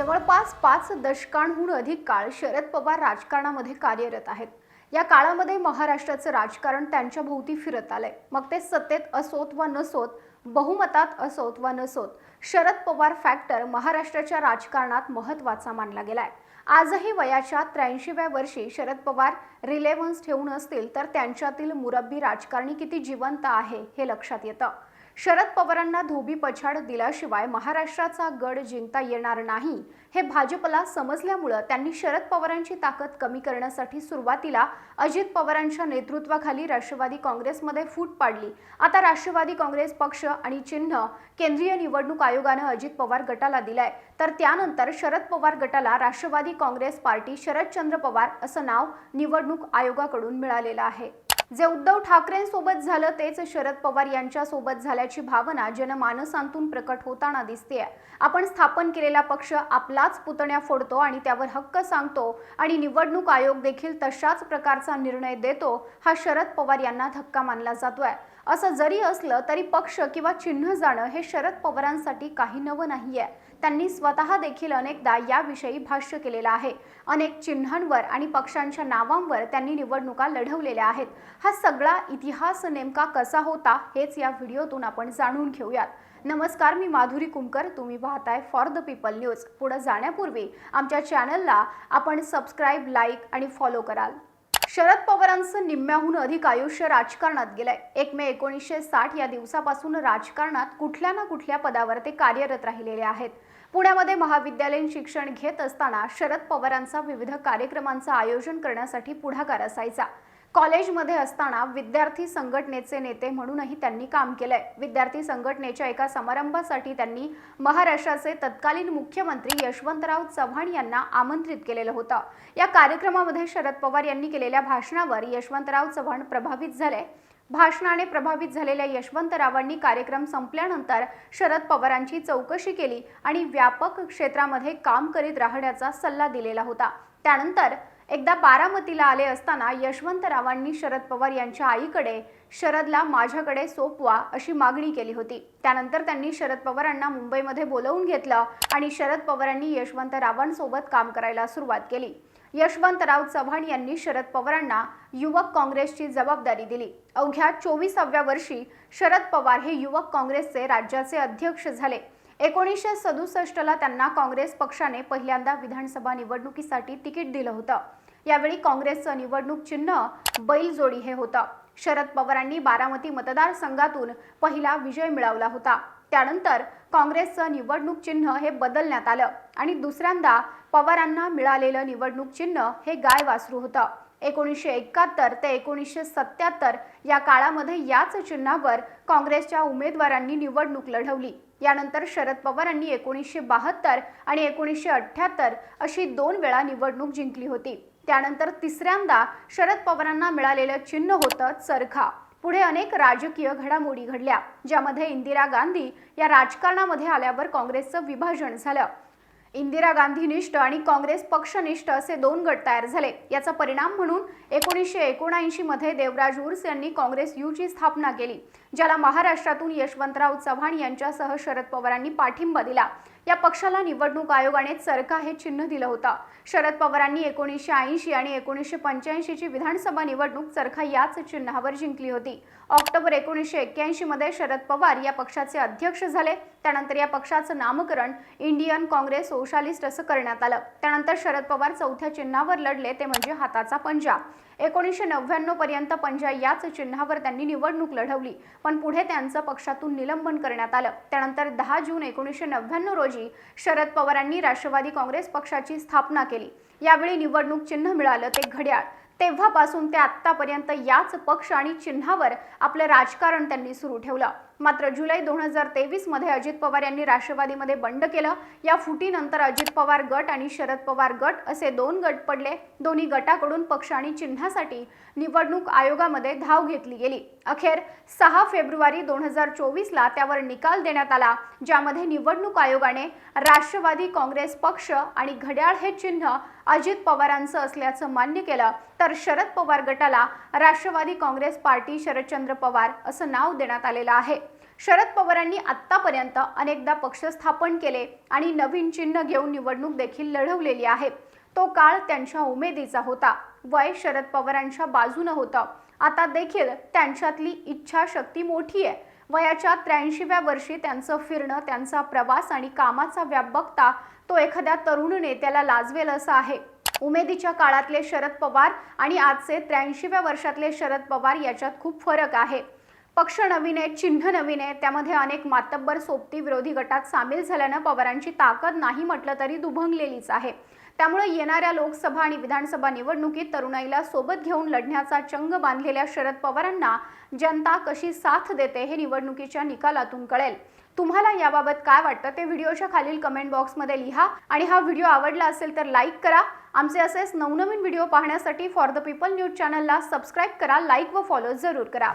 जवळपास पाच दशकांहून अधिक काळ शरद पवार राजकारणामध्ये कार्यरत आहेत. या काळामध्ये महाराष्ट्राचं राजकारण त्यांच्या भोवती फिरत आलंय. मग ते सत्तेत असोत वा नसोत बहुमतात असोत वा नसोत शरद पवार फॅक्टर महाराष्ट्राच्या राजकारणात महत्त्वाचा मानला गेलाय. आजही वयाच्या त्र्याऐंशीव्या वर्षी शरद पवार रिलेव्हन्स ठेवून असतील तर त्यांच्यातील मुरब्बी राजकारणी किती जिवंत आहे हे लक्षात येतं. शरद पवारांना धोबी पछाड दिल्याशिवाय महाराष्ट्राचा गड जिंकता येणार नाही हे भाजपला समजल्यामुळं त्यांनी शरद पवारांची ताकद कमी करण्यासाठी सुरुवातीला अजित पवारांच्या नेतृत्वाखाली राष्ट्रवादी काँग्रेसमध्ये फूट पाडली. आता राष्ट्रवादी काँग्रेस पक्ष आणि चिन्ह केंद्रीय निवडणूक आयोगानं अजित पवार गटाला दिलाय. तर त्यानंतर शरद पवार गटाला राष्ट्रवादी काँग्रेस पार्टी शरदचंद्र पवार असं नाव निवडणूक आयोगाकडून मिळालेलं आहे. जे उद्धव ठाकरेंसोबत झालं तेच शरद पवार यांच्यासोबत झाल्याची भावना जनमानसांतून प्रकट होताना दिसते आपण स्थापन केलेला पक्ष आपलाच पुतण्या फोडतो आणि त्यावर हक्क सांगतो आणि निवडणूक आयोग देखील तशाच प्रकारचा निर्णय देतो हा शरद पवार यांना धक्का मानला जातोय. असं जरी असलं तरी पक्ष किंवा चिन्ह जाणं हे शरद पवारांसाठी काही नवं नाही आहे त्यांनी स्वतः देखील अनेकदा याविषयी भाष्य केलेलं आहे. अनेक चिन्हांवर आणि पक्षांच्या नावांवर त्यांनी निवडणुका लढवलेल्या आहेत. हा सगळा इतिहास नेमका कसा होता हेच या व्हिडिओतून आपण जाणून घेऊयात. नमस्कार मी माधुरी कुमकर. तुम्ही पाहताय फॉर द पीपल न्यूज पुढे जाण्यापूर्वी आमच्या चॅनलला आपण सबस्क्राईब लाईक आणि फॉलो कराल. शरद पवारांचं निम्म्याहून अधिक आयुष्य राजकारणात गेलंय. एक मे एकोणीसशे साठ या दिवसापासून राजकारणात कुठल्या ना कुठल्या पदावर ते कार्यरत राहिलेले आहेत. पुण्यामध्ये महाविद्यालयीन शिक्षण घेत असताना शरद पवारांचा विविध कार्यक्रमांचं आयोजन करण्यासाठी पुढाकार असायचा. कॉलेजमध्ये असताना विद्यार्थी संघटनेचे नेते म्हणूनही त्यांनी काम केलंय. विद्यार्थी संघटनेच्या एका समारंभासाठी त्यांनी महाराष्ट्राचे तत्कालीन मुख्यमंत्री यशवंतराव चव्हाण यांना आमंत्रित केलेलं होतं. या कार्यक्रमामध्ये शरद पवार यांनी केलेल्या भाषणावर यशवंतराव चव्हाण प्रभावित झाले. भाषणाने प्रभावित झालेल्या यशवंतरावांनी कार्यक्रम संपल्यानंतर शरद पवारांची चौकशी केली आणि व्यापक क्षेत्रामध्ये काम करीत राहण्याचा सल्ला दिलेला होता. त्यानंतर एकदा बारामतीला आले असताना यशवंतरावांनी शरद पवार यांच्या आईकडे शरदला माझ्याकडे सोपवा अशी मागणी केली होती. त्यानंतर त्यांनी शरद पवारांना मुंबईमध्ये बोलवून घेतलं आणि शरद पवारांनी यशवंतरावांसोबत काम करायला सुरुवात केली. यशवंतराव चव्हाण यांनी शरद पवारांना युवक काँग्रेसची जबाबदारी दिली. अवघ्या चोवीसाव्या वर्षी शरद पवार हे युवक काँग्रेसचे राज्याचे अध्यक्ष झाले. एकोणीसशे सदुसष्टला त्यांना काँग्रेस पक्षाने पहिल्यांदा विधानसभा निवडणुकीसाठी तिकीट दिलं होतं. यावेळी काँग्रेसचं निवडणूक चिन्ह बैलजोडी हे होतं. शरद पवारांनी बारामती मतदारसंघातून पहिला विजय मिळवला होता. त्यानंतर काँग्रेसचं निवडणूक चिन्ह हे बदलण्यात आलं आणि दुसऱ्यांदा पवारांना मिळालेलं निवडणूक चिन्ह हे गाय वासरू होतं. एकोणीसशे एकाहत्तर ते एकोणीसशे सत्याहत्तर या काळामध्ये याच चिन्हावर काँग्रेसच्या उमेदवारांनी निवडणूक लढवली. यानंतर शरद पवारांनी एकोणीसशे बहात्तर आणि एकोणीसशे अठ्ठ्याहत्तर अशी दोन वेळा निवडणूक जिंकली होती. त्यानंतर तिसऱ्यांदा शरद पवारांना मिळालेलं चिन्ह होतं चरखा. पुढे अनेक राजकीय घडामोडी घडल्या ज्यामध्ये इंदिरा गांधी या राजकारणामध्ये आल्यावर काँग्रेसचं विभाजन झालं. इंदिरा गांधीनिष्ठ आणि काँग्रेस पक्षनिष्ठ असे दोन गट तयार झाले. याचा परिणाम म्हणून एकोणीसशे एकोणऐंशी मध्ये देवराज उर्स यांनी काँग्रेस यूची स्थापना केली ज्याला महाराष्ट्रातून यशवंतराव चव्हाण यांच्यासह शरद पवारांनी पाठिंबा दिला. या पक्षाला निवडणूक आयोगाने चरखा हे चिन्ह दिलं होतं. शरद पवारांनी एकोणीसशे ऐंशी आणि एकोणीसशे पंच्याऐंशीची विधानसभा निवडणूक चरखा याच चिन्हावर जिंकली होती. ऑक्टोबर एकोणीसशे एक्क्याऐंशी मध्ये शरद पवार या पक्षाचे अध्यक्ष झाले. त्यानंतर या पक्षाचं नामकरण इंडियन काँग्रेस सोशालिस्ट असं करण्यात आलं. त्यानंतर शरद पवार चौथ्या चिन्हावर लढले ते म्हणजे हाताचा पंजा. एकोणीसशे नव्याण्णव पर्यंत पंजा याच चिन्हावर त्यांनी निवडणूक लढवली. पण पुढे त्यांचं पक्षातून निलंबन करण्यात आलं. त्यानंतर दहा जून एकोणीसशे नव्याण्णव रोजी शरद पवारांनी राष्ट्रवादी काँग्रेस पक्षाची स्थापना केली. यावेळी निवडणूक चिन्ह मिळालं ते घड्याळ. तेव्हापासून ते आत्तापर्यंत याच पक्ष आणि चिन्हावर आपलं राजकारण त्यांनी सुरू ठेवलं. मात्र जुलै दोन हजार तेवीसमध्ये अजित पवार यांनी राष्ट्रवादीमध्ये बंड केलं. या फुटीनंतर अजित पवार गट आणि शरद पवार गट असे दोन गट पडले. दोन्ही गटाकडून पक्ष आणि चिन्हासाठी निवडणूक आयोगामध्ये धाव घेतली गेली. अखेर सहा फेब्रुवारी दोन हजार चोवीसला त्यावर निकाल देण्यात आला ज्यामध्ये निवडणूक आयोगाने राष्ट्रवादी काँग्रेस पक्ष आणि घड्याळ हे चिन्ह अजित पवारांचं असल्याचं मान्य केलं तर शरद पवार गटाला राष्ट्रवादी काँग्रेस पार्टी शरदचंद्र पवार असं नाव देण्यात आलेलं आहे. शरद पवारांनी आत्तापर्यंत अनेकदा पक्ष स्थापन केले आणि नवीन चिन्ह घेऊन निवडणूक देखील लढवलेली आहे. तो काळ त्यांच्या उमेदीचा होता. वय शरद पवारांच्या बाजूनं होतं. आता देखील त्यांच्यातली इच्छाशक्ती मोठी आहे. वयाच्या त्र्याऐंशीव्या वर्षी त्यांचं फिरणं त्यांचा प्रवास आणि कामाचा व्याप बघता तो एखाद्या तरुण नेत्याला लाजवेल असं आहे. उमेदीच्या काळातले शरद पवार आणि आजचे त्र्याऐंशीव्या वर्षातले शरद पवार याच्यात खूप फरक आहे. पक्ष नवीन आहे चिन्ह नवीन आहे त्यामध्ये अनेक मातब्बर सोबती विरोधी गटात सामील झाल्यानं पवारांची ताकद नाही म्हटलं तरी दुभंगलेलीच आहे. त्यामुळे येणाऱ्या लोकसभा आणि विधानसभा निवडणुकीत तरुणाईला सोबत घेऊन लढण्याचा चंग बांधलेल्या शरद पवारांना जनता कशी साथ देते हे निवडणुकीच्या निकालातून कळेल. तुम्हाला याबाबत काय वाटतं ते व्हिडिओच्या खालील कमेंट बॉक्समध्ये लिहा आणि हा व्हिडिओ आवडला असेल तर लाईक करा. आमचे असेच नवनवीन व्हिडिओ पाहण्यासाठी फॉर द पीपल न्यूज चॅनलला सबस्क्राईब करा लाईक व फॉलो जरूर करा.